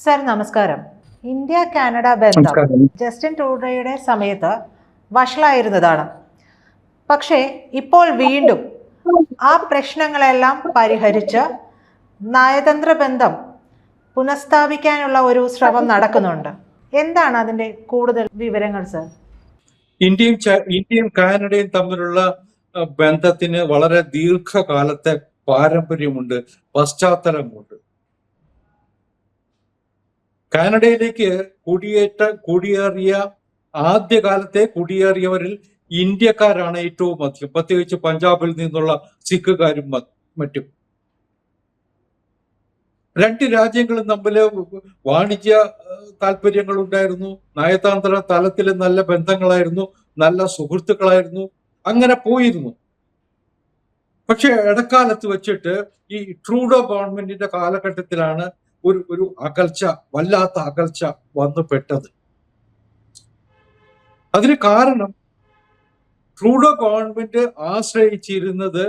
Sir നമസ്കാരം. India Canada ബന്ധം Justin ട്രൂഡോയുടെ സമയത്ത് വഷളായിരുന്നതാണ്. പക്ഷേ ഇപ്പോൾ വീണ്ടും ആ പ്രശ്നങ്ങളെല്ലാം പരിഹരിച്ച് നയതന്ത്ര ബന്ധം പുനഃസ്ഥാപിക്കാനുള്ള ഒരു ശ്രമം നടക്കുന്നുണ്ട്. എന്താണ് അതിന്റെ കൂടുതൽ വിവരങ്ങൾ സർ? ഇന്ത്യയും ഇന്ത്യയും കാനഡയും തമ്മിലുള്ള ബന്ധത്തിന് വളരെ ദീർഘകാലത്തെ പാരമ്പര്യമുണ്ട് പശ്ചാത്തലമുണ്ട്. കാനഡയിലേക്ക് കുടിയേറ്റ കുടിയേറിയ ആദ്യകാലത്തെ കുടിയേറിയവരിൽ ഇന്ത്യക്കാരാണ് ഏറ്റവും അധികം. പ്രത്യേകിച്ച് പഞ്ചാബിൽ നിന്നുള്ള സിഖുകാരും മറ്റും. രണ്ട് രാജ്യങ്ങളും തമ്മിൽ വാണിജ്യ താല്പര്യങ്ങൾ ഉണ്ടായിരുന്നു. നയതന്ത്ര തലത്തിൽ നല്ല ബന്ധങ്ങളായിരുന്നു. നല്ല സുഹൃത്തുക്കളായിരുന്നു. അങ്ങനെ പോയിരുന്നു. പക്ഷെ ഇടക്കാലത്ത് വെച്ചിട്ട് ഈ ട്രൂഡോ ഗവൺമെന്റിന്റെ കാലഘട്ടത്തിലാണ് ഒരു ഒരു അകൽച്ച വല്ലാത്ത അകൽച്ച വന്നു പെട്ടത്. അതിന് കാരണം ട്രൂഡോ ഗവൺമെന്റ് ആശ്രയിച്ചിരുന്നത്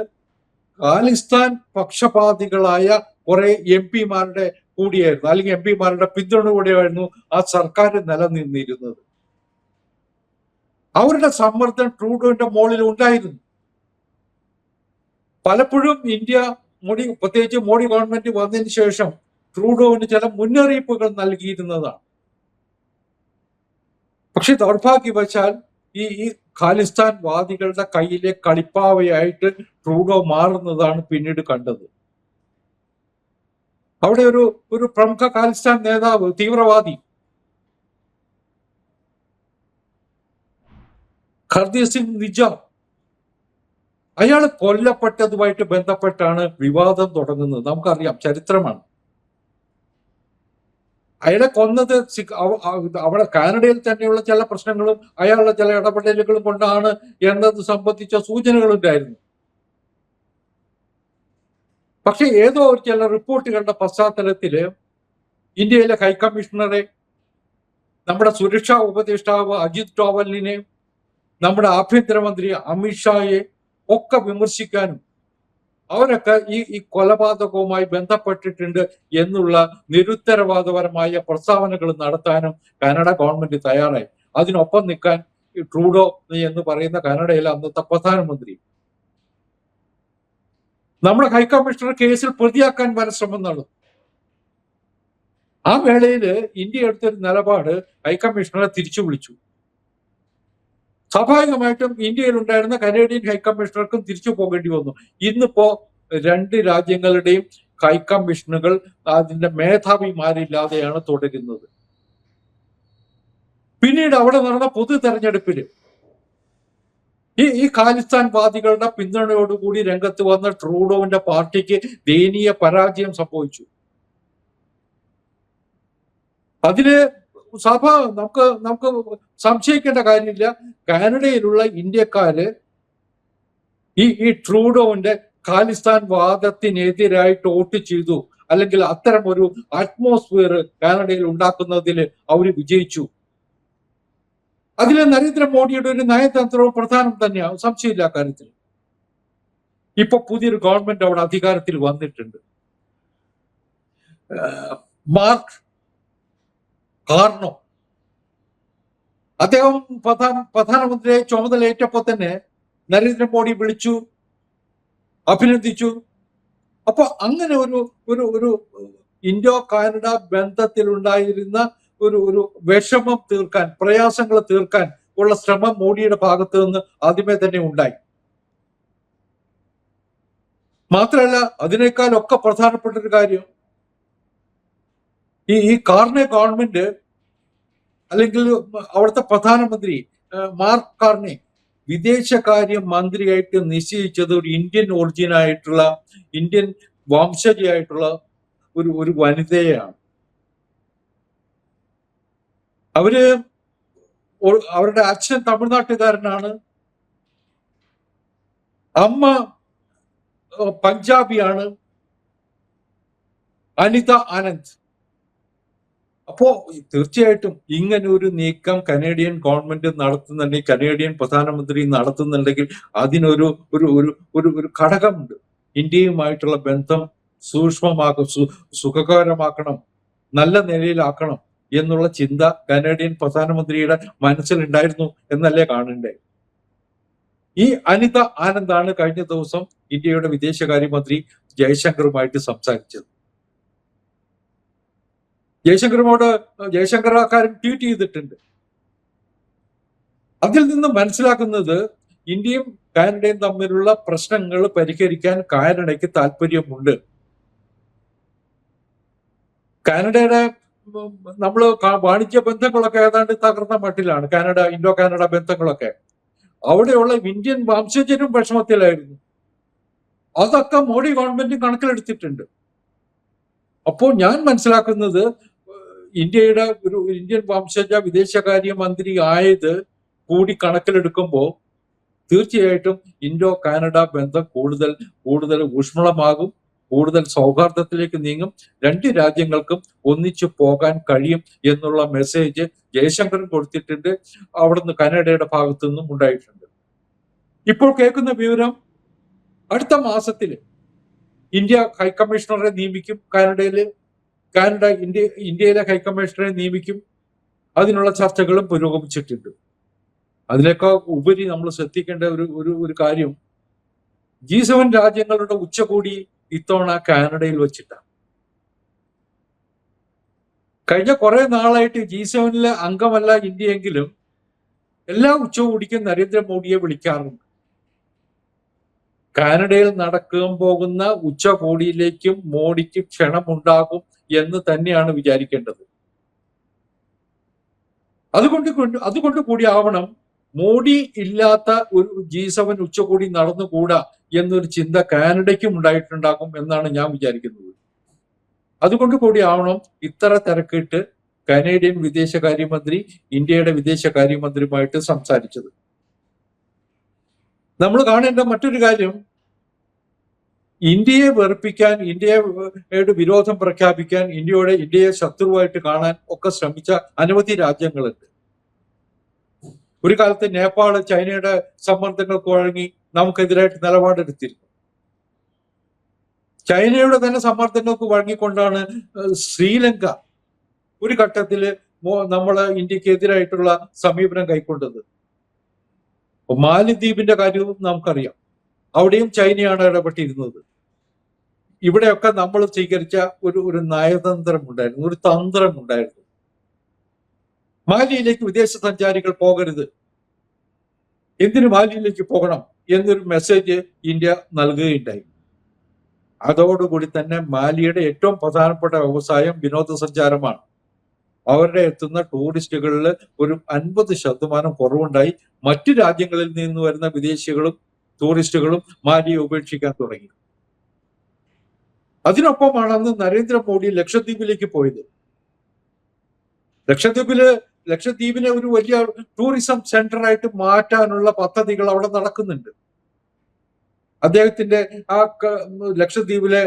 ഖാലിസ്ഥാൻ പക്ഷപാതികളായ കുറെ എം പിമാരുടെ കൂടിയായിരുന്നു. അല്ലെങ്കിൽ എം പിമാരുടെ പിന്തുണ കൂടിയായിരുന്നു ആ സർക്കാർ നിലനിന്നിരുന്നത്. അവരുടെ സമ്മർദ്ദം ട്രൂഡോന്റെ മുകളിൽ ഉണ്ടായിരുന്നു. പലപ്പോഴും ഇന്ത്യ മോഡി പ്രത്യേകിച്ച് മോഡി ഗവൺമെന്റ് വന്നതിന് ശേഷം ട്രൂഡോവിന് ചില മുന്നറിയിപ്പുകൾ നൽകിയിരുന്നതാണ്. പക്ഷെ ദൗർഭാഗ്യവശാൽ ഈ ഈ ഖാലിസ്ഥാൻ വാദികളുടെ കയ്യിലെ കളിപ്പാവയായിട്ട് ട്രൂഡോ മാറുന്നതാണ് പിന്നീട് കണ്ടത്. അവിടെ ഒരു ഒരു പ്രമുഖ ഖാലിസ്ഥാൻ നേതാവ് തീവ്രവാദി ഹർദീപ് സിംഗ് നിജാം അയാൾ കൊല്ലപ്പെട്ടതുമായിട്ട് ബന്ധപ്പെട്ടാണ് വിവാദം തുടങ്ങുന്നത്. നമുക്കറിയാം ചരിത്രമാണ്. അയാളെ കൊന്നത് അവിടെ കാനഡയിൽ തന്നെയുള്ള ചില പ്രശ്നങ്ങളും അയാളുടെ ചില ഇടപെടലുകളും കൊണ്ടാണ് എന്നത് സംബന്ധിച്ച സൂചനകളുണ്ടായിരുന്നു പക്ഷെ ഏതോ ഒരു ചില റിപ്പോർട്ടുകളുടെ പശ്ചാത്തലത്തിൽ ഇന്ത്യയിലെ ഹൈക്കമ്മീഷണറെ നമ്മുടെ സുരക്ഷാ ഉപദേഷ്ടാവ് അജിത് ഡോവലിനെ നമ്മുടെ ആഭ്യന്തരമന്ത്രി അമിത്ഷായെ ഒക്കെ വിമർശിക്കാനും അവരൊക്കെ ഈ ഈ കൊലപാതകവുമായി ബന്ധപ്പെട്ടിട്ടുണ്ട് എന്നുള്ള നിരുത്തരവാദപരമായ പ്രസ്താവനകൾ നടത്താനും കാനഡ ഗവൺമെന്റ് തയ്യാറായി. അതിനൊപ്പം നിൽക്കാൻ ട്രൂഡോ എന്ന് പറയുന്ന കാനഡയിലെ അന്നത്തെ പ്രധാനമന്ത്രി. നമ്മുടെ ഹൈക്കമ്മീഷണർ കേസിൽ പ്രതിയാക്കാൻ വരെ ശ്രമം നടന്നു. ആ വേളയിൽ ഇന്ത്യ എടുത്തൊരു നിലപാട് ഹൈക്കമ്മീഷണറെ തിരിച്ചു വിളിച്ചു. സ്വാഭാവികമായിട്ടും ഇന്ത്യയിൽ ഉണ്ടായിരുന്ന കനേഡിയൻ ഹൈക്കമ്മീഷണർക്കും തിരിച്ചു പോകേണ്ടി വന്നു. ഇന്നിപ്പോ രണ്ട് രാജ്യങ്ങളുടെയും ഹൈക്കമ്മീഷനുകൾ അതിന്റെ മേധാവിമാരില്ലാതെയാണ് തുടരുന്നത്. പിന്നീട് അവിടെ നടന്ന പൊതു തെരഞ്ഞെടുപ്പിൽ ഈ ഈ ഖാലിസ്ഥാൻ വാദികളുടെ പിന്തുണയോടുകൂടി രംഗത്ത് വന്ന ട്രൂഡോവിന്റെ പാർട്ടിക്ക് ദയനീയ പരാജയം സംഭവിച്ചു. അതിന് സഭ നമുക്ക് നമുക്ക് സംശയിക്കേണ്ട കാര്യമില്ല. കാനഡയിലുള്ള ഇന്ത്യക്കാര് ഈ ഈ ട്രൂഡോവിന്റെ ഖാലിസ്ഥാൻ വാദത്തിനെതിരായിട്ട് വോട്ട് ചെയ്തു. അല്ലെങ്കിൽ അത്തരം ഒരു അറ്റ്മോസ്ഫിയർ കാനഡയിൽ ഉണ്ടാക്കുന്നതിൽ അവർ വിജയിച്ചു. അതിൽ നരേന്ദ്രമോദിയുടെ ഒരു നയതന്ത്രവും പ്രധാനം തന്നെയാണ് സംശയമില്ല കാര്യത്തിൽ. ഇപ്പൊ പുതിയൊരു ഗവൺമെന്റ് അവിടെ അധികാരത്തിൽ വന്നിട്ടുണ്ട്. മാർക്ക് കാർണോ അദ്ദേഹം പ്രധാന പ്രധാനമന്ത്രിയെ ചുമതലയേറ്റപ്പോ തന്നെ നരേന്ദ്രമോദി വിളിച്ചു അഭിനന്ദിച്ചു. അപ്പൊ അങ്ങനെ ഒരു ഒരു ഒരു ഇന്ത്യ കാനഡ ബന്ധത്തിലുണ്ടായിരുന്ന ഒരു ഒരു വിഷമം തീർക്കാൻ പ്രയാസങ്ങൾ തീർക്കാൻ ഉള്ള ശ്രമം മോഡിയുടെ ഭാഗത്ത് നിന്ന് ആദ്യമേ തന്നെ ഉണ്ടായി. മാത്രമല്ല അതിനേക്കാളൊക്കെ പ്രധാനപ്പെട്ട ഒരു കാര്യം ഈ ഈ കാർണെ ഗവൺമെന്റ് അല്ലെങ്കിൽ അവിടുത്തെ പ്രധാനമന്ത്രി മാർക്ക് കാർണെ വിദേശകാര്യ മന്ത്രിയായിട്ട് നിശ്ചയിച്ചത് ഒരു ഇന്ത്യൻ ഒറിജിൻ ആയിട്ടുള്ള ഇന്ത്യൻ വംശജയായിട്ടുള്ള ഒരു ഒരു വനിതയാണ്. അവർ അവരുടെ അച്ഛൻ തമിഴ്നാട്ടുകാരനാണ്. അമ്മ പഞ്ചാബിയാണ്. അനിത ആനന്ദ്. അപ്പോ തീർച്ചയായിട്ടും ഇങ്ങനെ ഒരു നീക്കം കനേഡിയൻ ഗവൺമെന്റ് നടത്തുന്നുണ്ടെങ്കിൽ കനേഡിയൻ പ്രധാനമന്ത്രി നടത്തുന്നുണ്ടെങ്കിൽ അതിനൊരു ഒരു ഒരു ഒരു ഒരു ഘടകമുണ്ട്. ഇന്ത്യയുമായിട്ടുള്ള ബന്ധം സൂക്ഷ്മമാക്കും സുഖകരമാക്കണം നല്ല നിലയിലാക്കണം എന്നുള്ള ചിന്ത കനേഡിയൻ പ്രധാനമന്ത്രിയുടെ മനസ്സിലുണ്ടായിരുന്നു എന്നല്ലേ കാണണ്ടേ? ഈ അനിത ആനന്ദാണ് കഴിഞ്ഞ ദിവസം ഇന്ത്യയുടെ വിദേശകാര്യമന്ത്രി ജയശങ്കറുമായിട്ട് സംസാരിച്ചത്. ജയശങ്കറുമോട് ജയശങ്കർ ആ ട്വീറ്റ് ചെയ്തിട്ടുണ്ട്. അതിൽ നിന്ന് മനസ്സിലാക്കുന്നത് ഇന്ത്യയും കാനഡയും തമ്മിലുള്ള പ്രശ്നങ്ങൾ പരിഹരിക്കാൻ കാനഡയ്ക്ക് താല്പര്യമുണ്ട്. കാനഡയുടെ നമ്മൾ വാണിജ്യ ബന്ധങ്ങളൊക്കെ ഏതാണ്ട് തകർന്ന മട്ടിലാണ്. കാനഡ ഇൻഡോ കാനഡ ബന്ധങ്ങളൊക്കെ. അവിടെയുള്ള ഇന്ത്യൻ വംശജരും വിഷമത്തിലായിരുന്നു. അതൊക്കെ മോഡി ഗവൺമെന്റ് കണക്കിലെടുത്തിട്ടുണ്ട്. അപ്പോൾ ഞാൻ മനസ്സിലാക്കുന്നത് ഇന്ത്യയുടെ ഒരു ഇന്ത്യൻ വംശജ വിദേശകാര്യ മന്ത്രി ആയത് കൂടി കണക്കിലെടുക്കുമ്പോൾ തീർച്ചയായിട്ടും ഇൻഡോ കാനഡ ബന്ധം കൂടുതൽ കൂടുതൽ ഊഷ്മളമാകും കൂടുതൽ സൗഹാർദ്ദത്തിലേക്ക് നീങ്ങും രണ്ട് രാജ്യങ്ങൾക്കും ഒന്നിച്ചു പോകാൻ കഴിയും എന്നുള്ള മെസ്സേജ് ജയശങ്കർ കൊടുത്തിട്ടുണ്ട്. അവിടുന്ന് കാനഡയുടെ ഭാഗത്തു നിന്നും ഉണ്ടായിട്ടുണ്ട്. ഇപ്പോൾ കേൾക്കുന്ന വിവരം അടുത്ത മാസത്തിൽ ഇന്ത്യ ഹൈക്കമ്മീഷണറെ നിയമിക്കും കാനഡയിൽ. കാനഡ ഇന്ത്യ ഇന്ത്യയിലെ ഹൈക്കമ്മീഷണറെ നിയമിക്കും. അതിനുള്ള ചർച്ചകളും പുരോഗമിച്ചിട്ടുണ്ട്. അതിനേക്കാൾ ഉപരി നമ്മൾ ശ്രദ്ധിക്കേണ്ട ഒരു ഒരു ഒരു കാര്യം ജി സെവൻ രാജ്യങ്ങളുടെ ഉച്ചകോടി ഇത്തവണ കാനഡയിൽ വെച്ചിട്ടാണ്. കഴിഞ്ഞ കുറെ നാളായിട്ട് ജി സെവനിലെ അംഗമല്ല ഇന്ത്യയെങ്കിലും എല്ലാ ഉച്ചകോടിക്കും നരേന്ദ്രമോദിയെ വിളിക്കാറുണ്ട്. കാനഡയിൽ നടക്കാൻ പോകുന്ന ഉച്ചകോടിയിലേക്കും മോഡിക്ക് ക്ഷണമുണ്ടാകും. എന്ന് തന്നെയാണ് വിചാരിക്കേണ്ടത്. അതുകൊണ്ട് കൊണ്ട് അതുകൊണ്ട് കൂടി ആവണം മോഡി ഇല്ലാത്ത ഒരു ജി സെവൻ ഉച്ചകോടി നടന്നുകൂടാ എന്നൊരു ചിന്ത കാനഡയ്ക്കും ഉണ്ടായിട്ടുണ്ടാകും എന്നാണ് ഞാൻ വിചാരിക്കുന്നത്. അതുകൊണ്ട് കൂടി ആവണം ഇത്ര തിരക്കിട്ട് കനേഡിയൻ വിദേശകാര്യമന്ത്രി ഇന്ത്യയുടെ വിദേശകാര്യമന്ത്രിയുമായിട്ട് സംസാരിച്ചത്. നമ്മൾ കാണേണ്ട മറ്റൊരു കാര്യം ഇന്ത്യയെ വെറുപ്പിക്കാൻ ഇന്ത്യയുടെ വിരോധം പ്രഖ്യാപിക്കാൻ ഇന്ത്യയുടെ ഇന്ത്യയെ ശത്രുവായിട്ട് കാണാൻ ഒക്കെ ശ്രമിച്ച അനവധി രാജ്യങ്ങളുണ്ട്. ഒരു കാലത്ത് നേപ്പാൾ ചൈനയുടെ സമ്മർദ്ദങ്ങൾക്ക് വഴങ്ങി നമുക്കെതിരായിട്ട് നിലപാടെടുത്തിരുന്നു. ചൈനയുടെ തന്നെ സമ്മർദ്ദങ്ങൾക്ക് വഴങ്ങിക്കൊണ്ടാണ് ശ്രീലങ്ക ഒരു ഘട്ടത്തിൽ നമ്മൾ ഇന്ത്യക്കെതിരായിട്ടുള്ള സമീപനം കൈക്കൊണ്ടത്. മാലിദ്വീപിന്റെ കാര്യവും നമുക്കറിയാം. അവിടെയും ചൈനയാണ് ഇടപെട്ടിരുന്നത്. ഇവിടെയൊക്കെ നമ്മൾ സ്വീകരിച്ച ഒരു ഒരു നയതന്ത്രം ഉണ്ടായിരുന്നു ഒരു തന്ത്രം ഉണ്ടായിരുന്നു മാലിയിലേക്ക് വിദേശ സഞ്ചാരികൾ പോകരുത്. എന്തിനു മാലിയിലേക്ക് പോകണം എന്നൊരു മെസ്സേജ് ഇന്ത്യ നൽകുകയുണ്ടായി. അതോടുകൂടി തന്നെ മാലിയുടെ ഏറ്റവും പ്രധാനപ്പെട്ട വ്യവസായം വിനോദസഞ്ചാരമാണ്. അവരുടെ എത്തുന്ന ടൂറിസ്റ്റുകളിൽ ഒരു അൻപത് ശതമാനം കുറവുണ്ടായി. മറ്റു രാജ്യങ്ങളിൽ നിന്ന് വരുന്ന വിദേശികളും ടൂറിസ്റ്റുകളും മാലിയെ ഉപേക്ഷിക്കാൻ തുടങ്ങി. അതിനൊപ്പമാണ് അന്ന് നരേന്ദ്രമോദി ലക്ഷദ്വീപിലേക്ക് പോയത്. ലക്ഷദ്വീപിൽ ലക്ഷദ്വീപിനെ ഒരു വലിയ ടൂറിസം സെന്ററായിട്ട് മാറ്റാനുള്ള പദ്ധതികൾ അവിടെ നടക്കുന്നുണ്ട്. അദ്ദേഹത്തിന്റെ ആ ലക്ഷദ്വീപിലെ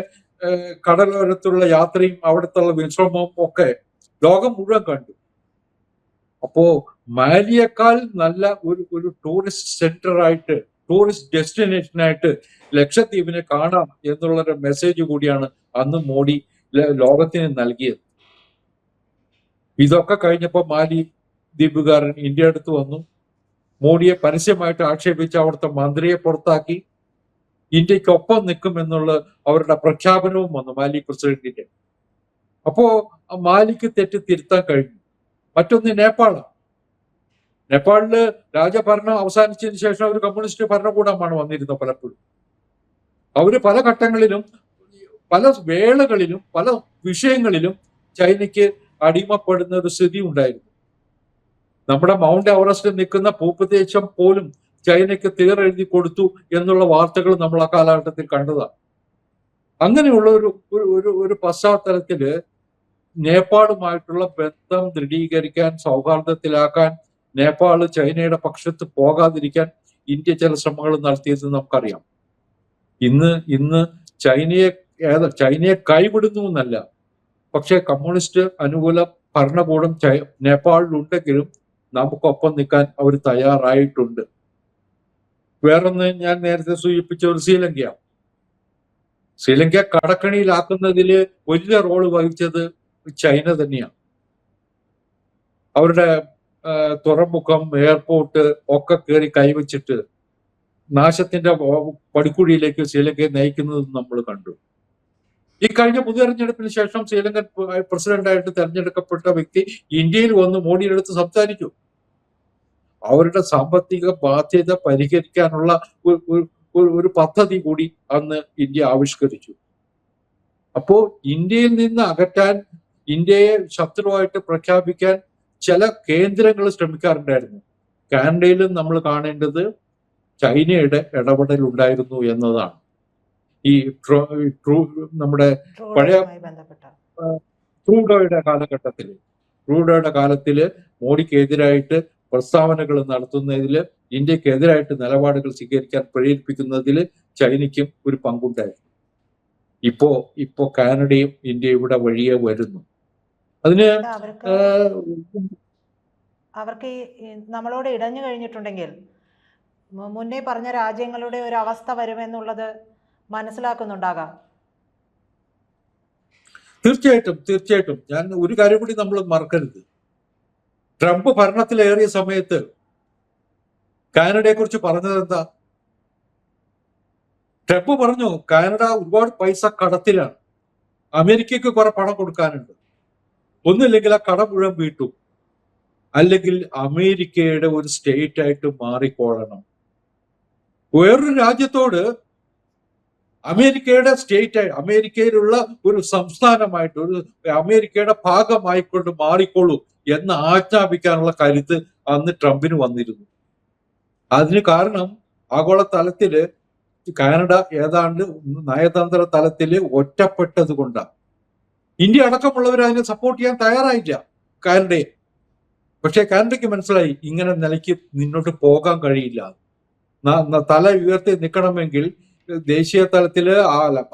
കടലോരത്തുള്ള യാത്രയും അവിടുത്തെ വിശ്രമവും ഒക്കെ ലോകം മുഴുവൻ കണ്ടു. അപ്പോ മാലിയേക്കാൾ നല്ല ഒരു ഒരു ടൂറിസ്റ്റ് സെന്റർ ആയിട്ട് ടൂറിസ്റ്റ് ഡെസ്റ്റിനേഷനായിട്ട് ലക്ഷദ്വീപിനെ കാണാം എന്നുള്ള ഒരു മെസ്സേജ് കൂടിയാണ് അന്ന് മോഡി ലോകത്തിന് നൽകിയത്. ഇതൊക്കെ കഴിഞ്ഞപ്പോൾ മാലി ദ്വീപുകാരൻ ഇന്ത്യ അടുത്ത് വന്നു. മോഡിയെ പരസ്യമായിട്ട് ആക്ഷേപിച്ച് അവിടുത്തെ മന്ത്രിയെ പുറത്താക്കി. ഇന്ത്യക്കൊപ്പം നിൽക്കും എന്നുള്ള അവരുടെ പ്രഖ്യാപനവും വന്നു മാലി പ്രസിഡന്റിന്റെ. അപ്പോ മാലിക്ക് തെറ്റ് തിരുത്താൻ കഴിഞ്ഞു. മറ്റൊന്ന് നേപ്പാളാണ്. നേപ്പാളിൽ രാജഭരണം അവസാനിച്ചതിന് ശേഷം ഒരു കമ്മ്യൂണിസ്റ്റ് ഭരണകൂടമാണ് വന്നിരുന്നത് പലപ്പോഴും. അവർ പല ഘട്ടങ്ങളിലും പല വേളകളിലും പല വിഷയങ്ങളിലും ചൈനയ്ക്ക് അടിമപ്പെടുന്ന ഒരു സ്ഥിതി ഉണ്ടായിരുന്നു. നമ്മുടെ മൗണ്ട് എവറസ്റ്റ് നിൽക്കുന്ന ഭൂപ്രദേശം പോലും ചൈനയ്ക്ക് തീറെഴുതി കൊടുത്തു എന്നുള്ള വാർത്തകൾ നമ്മൾ ആ കാലഘട്ടത്തിൽ കണ്ടതാണ്. അങ്ങനെയുള്ള ഒരു ഒരു ഒരു പശ്ചാത്തലത്തിൽ നേപ്പാളുമായിട്ടുള്ള ബന്ധം ദൃഢീകരിക്കാൻ സൗഹാർദ്ദത്തിലാക്കാൻ നേപ്പാൾ ചൈനയുടെ പക്ഷത്ത് പോകാതിരിക്കാൻ ഇന്ത്യ ചില ശ്രമങ്ങൾ നടത്തിയത് നമുക്കറിയാം. ഇന്ന് ഇന്ന് ചൈനയെ ഏത ചൈനയെ കൈവിടുന്നു എന്നല്ല. പക്ഷെ കമ്മ്യൂണിസ്റ്റ് അനുകൂല ഭരണകൂടം ചൈ നേപ്പാളിലുണ്ടെങ്കിലും നമുക്കൊപ്പം നിൽക്കാൻ അവർ തയ്യാറായിട്ടുണ്ട്. വേറൊന്ന് ഞാൻ നേരത്തെ സൂചിപ്പിച്ച ഒരു ശ്രീലങ്കയാണ്. ശ്രീലങ്ക കടക്കണിയിലാക്കുന്നതിൽ വലിയ റോൾ വഹിച്ചത് ചൈന തന്നെയാണ്. അവരുടെ തുറമുഖം എയർപോർട്ട് ഒക്കെ കയറി കൈവച്ചിട്ട് നാശത്തിന്റെ പടിക്കുഴിയിലേക്ക് ശ്രീലങ്കയെ നയിക്കുന്നത് നമ്മൾ കണ്ടു. ഈ കഴിഞ്ഞ പൊതു തെരഞ്ഞെടുപ്പിന് ശേഷം ശ്രീലങ്കൻ പ്രസിഡന്റായിട്ട് തെരഞ്ഞെടുക്കപ്പെട്ട വ്യക്തി ഇന്ത്യയിൽ വന്ന് മോഡിയുടെ അടുത്ത് സംസാരിച്ചു. അവരുടെ സാമ്പത്തിക ബാധ്യത പരിഹരിക്കാനുള്ള ഒരു- പദ്ധതി കൂടി അന്ന് ഇന്ത്യ ആവിഷ്കരിച്ചു. അപ്പോ ഇന്ത്യയിൽ നിന്ന് അകറ്റാൻ ഇന്ത്യയെ ശത്രുവായിട്ട് പ്രഖ്യാപിക്കാൻ ചില കേന്ദ്രങ്ങൾ ശ്രമിക്കാറുണ്ടായിരുന്നു. കാനഡയിലും നമ്മൾ കാണേണ്ടത് ചൈനയുടെ ഇടപെടൽ ഉണ്ടായിരുന്നു എന്നതാണ്. ഈ ട്രൂ- നമ്മുടെ പഴയ ട്രൂഡോയുടെ കാലഘട്ടത്തിൽ ട്രൂഡോയുടെ കാലത്തിൽ മോഡിക്കെതിരായിട്ട് പ്രസ്താവനകൾ നടത്തുന്നതിൽ ഇന്ത്യക്കെതിരായിട്ട് നിലപാടുകൾ സ്വീകരിക്കാൻ പ്രേരിപ്പിക്കുന്നതിൽ ചൈനയ്ക്കും ഒരു പങ്കുണ്ടായിരുന്നു. ഇപ്പോ ഇപ്പോ കാനഡയും ഇന്ത്യയും ഇവിടെ വഴിയെ വരുന്നു. അതിന് അവർക്ക് ഈ നമ്മളോട് ഇടഞ്ഞു കഴിഞ്ഞിട്ടുണ്ടെങ്കിൽ മുന്നേ പറഞ്ഞ രാജ്യങ്ങളുടെ ഒരു അവസ്ഥ വരുമെന്നുള്ളത് മനസ്സിലാക്കുന്നുണ്ടാകാം. തീർച്ചയായിട്ടും തീർച്ചയായിട്ടും. ഞാൻ ഒരു കാര്യം കൂടി നമ്മൾ മറക്കരുത്. ട്രംപ് ഭരണത്തിലേറിയ സമയത്ത് കാനഡയെ കുറിച്ച് പറഞ്ഞത് എന്താ? ട്രംപ് പറഞ്ഞു കാനഡ ഒരുപാട് പൈസ കടത്തിലാണ്. അമേരിക്കക്ക് കുറെ പണം കൊടുക്കാനുണ്ട്. ഒന്നില്ലെങ്കിൽ ആ കട മുഴുവൻ വീട്ടും. അല്ലെങ്കിൽ അമേരിക്കയുടെ ഒരു സ്റ്റേറ്റ് ആയിട്ട് മാറിക്കോളണം. വേറൊരു രാജ്യത്തോട് അമേരിക്കയുടെ സ്റ്റേറ്റ് ആയി അമേരിക്കയിലുള്ള ഒരു സംസ്ഥാനമായിട്ട് ഒരു അമേരിക്കയുടെ ഭാഗമായിക്കൊണ്ട് മാറിക്കോളൂ എന്ന് ആജ്ഞാപിക്കാനുള്ള കരുത്ത് അന്ന് ട്രംപിന് വന്നിരുന്നു. അതിന് കാരണം ആഗോള തലത്തിൽ കാനഡ ഏതാണ്ട് നയതന്ത്ര തലത്തിൽ ഒറ്റപ്പെട്ടത് കൊണ്ടാണ് ഇന്ത്യ അടക്കമുള്ളവർ അതിനെ സപ്പോർട്ട് ചെയ്യാൻ തയ്യാറായില്ല. കാനഡയെ പക്ഷെ കാനഡയ്ക്ക് മനസ്സിലായി ഇങ്ങനെ നിലയ്ക്ക് മുന്നോട്ട് പോകാൻ കഴിയില്ല. തല ഉയർത്തി നിൽക്കണമെങ്കിൽ ദേശീയ തലത്തിൽ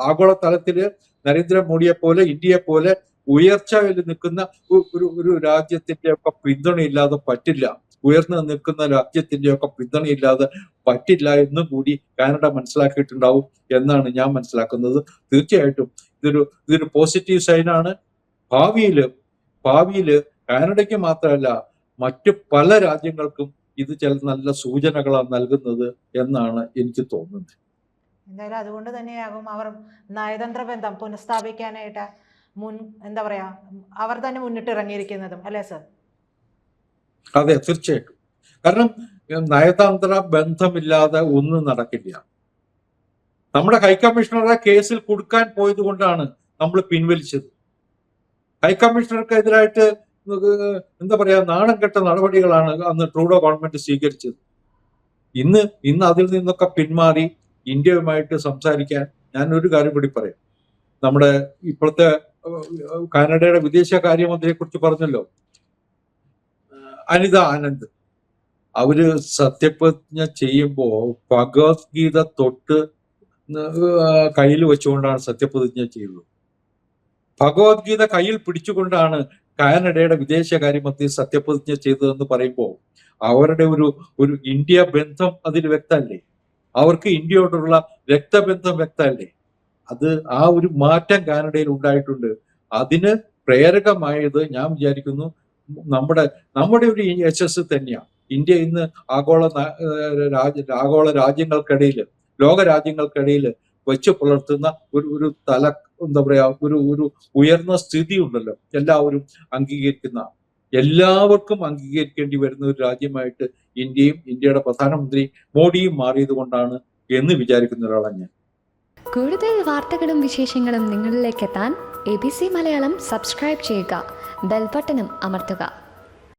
ആഗോള തലത്തിൽ നരേന്ദ്രമോദിയെ പോലെ ഇന്ത്യയെ പോലെ ഉയർച്ചയിൽ നിൽക്കുന്ന ഒരു ഒരു രാജ്യത്തിന്റെ ഒക്കെ പിന്തുണയില്ലാതെ പറ്റില്ല. ഉയർന്നു നിൽക്കുന്ന രാജ്യത്തിന്റെ ഒക്കെ പിന്തുണയില്ലാതെ പറ്റില്ല എന്നും കൂടി കാനഡ മനസ്സിലാക്കിയിട്ടുണ്ടാവും എന്നാണ് ഞാൻ മനസ്സിലാക്കുന്നത്. തീർച്ചയായിട്ടും ഇതൊരു ഇതൊരു പോസിറ്റീവ് സൈനാണ് ഭാവിയിൽ ഭാവിയിൽ കാനഡയ്ക്ക് മാത്രമല്ല മറ്റു പല രാജ്യങ്ങൾക്കും ഇത് ചില നല്ല സൂചനകളാണ് നൽകുന്നത് എന്നാണ് എനിക്ക് തോന്നുന്നത്. എന്തായാലും അതുകൊണ്ട് തന്നെയാകും അവർ നയതന്ത്ര ബന്ധം പുനഃസ്ഥാപിക്കാനായിട്ട് മുൻ എന്താ പറയാ അവർ തന്നെ മുന്നിട്ട് ഇറങ്ങിയിരിക്കുന്നതും അല്ലേ സർ? അതെ തീർച്ചയായിട്ടും. കാരണം നയതന്ത്ര ബന്ധമില്ലാതെ ഒന്നും നടക്കില്ല. നമ്മുടെ ഹൈക്കമ്മീഷണറെ കേസിൽ കൊടുക്കാൻ പോയത് കൊണ്ടാണ് നമ്മൾ പിൻവലിച്ചത്. ഹൈക്കമ്മീഷണർക്കെതിരായിട്ട് എന്താ പറയാ നാണം കെട്ട നടപടികളാണ് അന്ന് ട്രൂഡോ ഗവൺമെന്റ് സ്വീകരിച്ചത്. ഇന്ന് ഇന്ന് അതിൽ നിന്നൊക്കെ പിന്മാറി ഇന്ത്യയുമായിട്ട് സംസാരിക്കാൻ ഞാൻ ഒരു കാര്യം കൂടി പറയാം. നമ്മുടെ ഇപ്പോഴത്തെ കാനഡയുടെ വിദേശകാര്യമന്ത്രിയെ കുറിച്ച് പറഞ്ഞല്ലോ. അനിത ആനന്ദ്. അവർ സത്യപ്രതിജ്ഞ ചെയ്യുമ്പോ ഭഗവത്ഗീത തൊട്ട് കയ്യിൽ വെച്ചുകൊണ്ടാണ് സത്യപ്രതിജ്ഞ ചെയ്തത് ഭഗവത്ഗീത കയ്യിൽ പിടിച്ചുകൊണ്ടാണ് കാനഡയുടെ വിദേശകാര്യമന്ത്രി സത്യപ്രതിജ്ഞ ചെയ്തതെന്ന് പറയുമ്പോൾ അവരുടെ ഒരു ഒരു ഇന്ത്യ ബന്ധം അതിൽ വ്യക്തമല്ലേ? അവർക്ക് ഇന്ത്യയോടുള്ള രക്തബന്ധം വ്യക്തമല്ലേ? അത് ആ ഒരു മാറ്റം കാനഡയിൽ ഉണ്ടായിട്ടുണ്ട്. അതിന് പ്രേരകമായത് ഞാൻ വിചാരിക്കുന്നു നമ്മുടെ നമ്മുടെ ഒരു യശസ് തന്നെയാണ്. ഇന്ത്യ ഇന്ന് ആഗോള രാജ്യ ആഗോള രാജ്യങ്ങൾക്കിടയിൽ ലോക രാജ്യങ്ങൾക്കിടയിൽ വെച്ച് പുലർത്തുന്ന ഒരു ഒരു തല എന്താ പറയാ ഒരു ഒരു ഉയർന്ന സ്ഥിതി ഉണ്ടല്ലോ എല്ലാവരും അംഗീകരിക്കുന്ന എല്ലാവർക്കും അംഗീകരിക്കേണ്ടി വരുന്ന ഒരു രാജ്യമായിട്ട് ഇന്ത്യയും ഇന്ത്യയുടെ പ്രധാനമന്ത്രി മോഡിയും മാറിയത് കൊണ്ടാണ് എന്ന് വിചാരിക്കുന്ന ഒരാളാണ് ഞാൻ. കൂടുതൽ വാർത്തകളും വിശേഷങ്ങളും നിങ്ങളിലേക്ക് എത്താൻ A B C Malayalam subscribe ചെയ്യുക. ബെൽബട്ടനും അമർത്തുക.